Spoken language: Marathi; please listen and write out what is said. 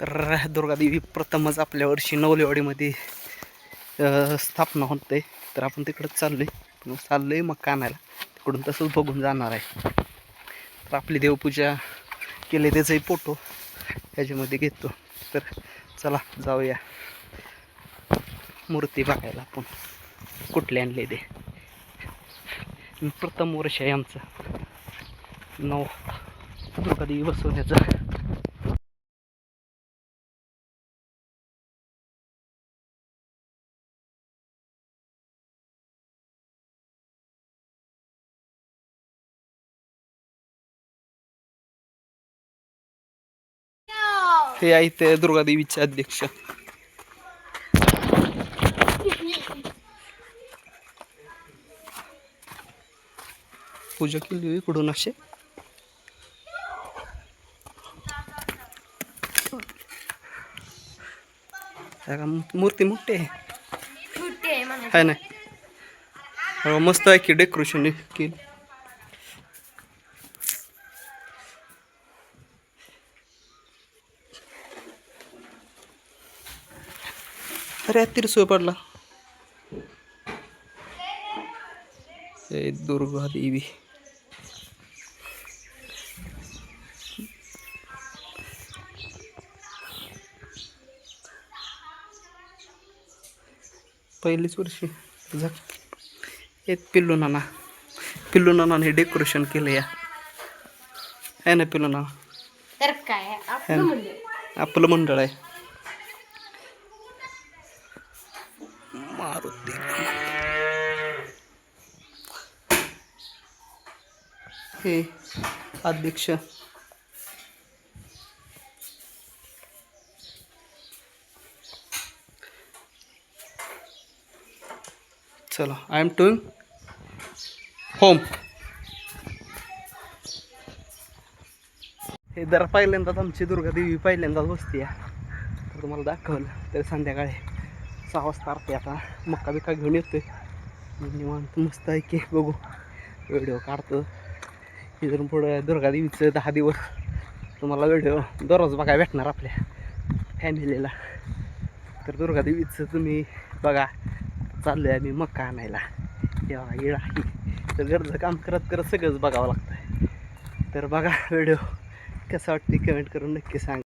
तर दुर्गादेवी प्रथमच आपल्या वर्षी नवलेवाडीमध्ये स्थापना होते. तर आपण तिकडंच चाललो आहे चाललो आहे मग कानायला तिकडून तसंच बघून जाणार आहे. तर आपली देवपूजा केली त्याचाही फोटो ह्याच्यामध्ये घेतो. तर चला जाऊया. मूर्ती बघायला आपण. कुठले आणले ते? प्रथम वर्ष आहे आमचं. नऊ दुर्गादेवी बसवण्याचं. हे आहेत दुर्गादेवीचे अध्यक्ष. पूजा केली इकडून असे मूर्ती मोठी आहे? ना? हो, मस्त आहे की डेकोरेशन केली. अरे तिरसोय पडला. हे दुर्गा देवी. पहिलीच वर्षी. एक पिल्लू नाना. पिल्लू नानाने डेकोरेशन केलं या. आहे ना पिल्लू नाना? तर काय? आपलं आपलं मंडळ आहे. मारुती हे अध्यक्ष. चला आय एम टूइंग होम हे जर पहिल्यांदाच आमची दुर्गादेवी पहिल्यांदाच बसते तर तुम्हाला दाखवलं तर संध्याकाळी. सहा वाजता आरती आता मक्का बिक्का घेऊन येतोय. आहे निवांत मस्त आहे की बघू. व्हिडिओ काढतो. इथून पुढं दुर्गादेवीचं दहा दिवस तुम्हाला व्हिडिओ दररोज बघायला भेटणार आपल्या फॅमिलीला तर दुर्गादेवीचं तुम्ही बघा. चाललो आहे आम्ही मक्का आणायला. तेव्हा येळ आहे तर घरचं काम करत करत सगळंच बघावं लागतं तर बघा व्हिडिओ कसं वाटते कमेंट करून नक्की सांग.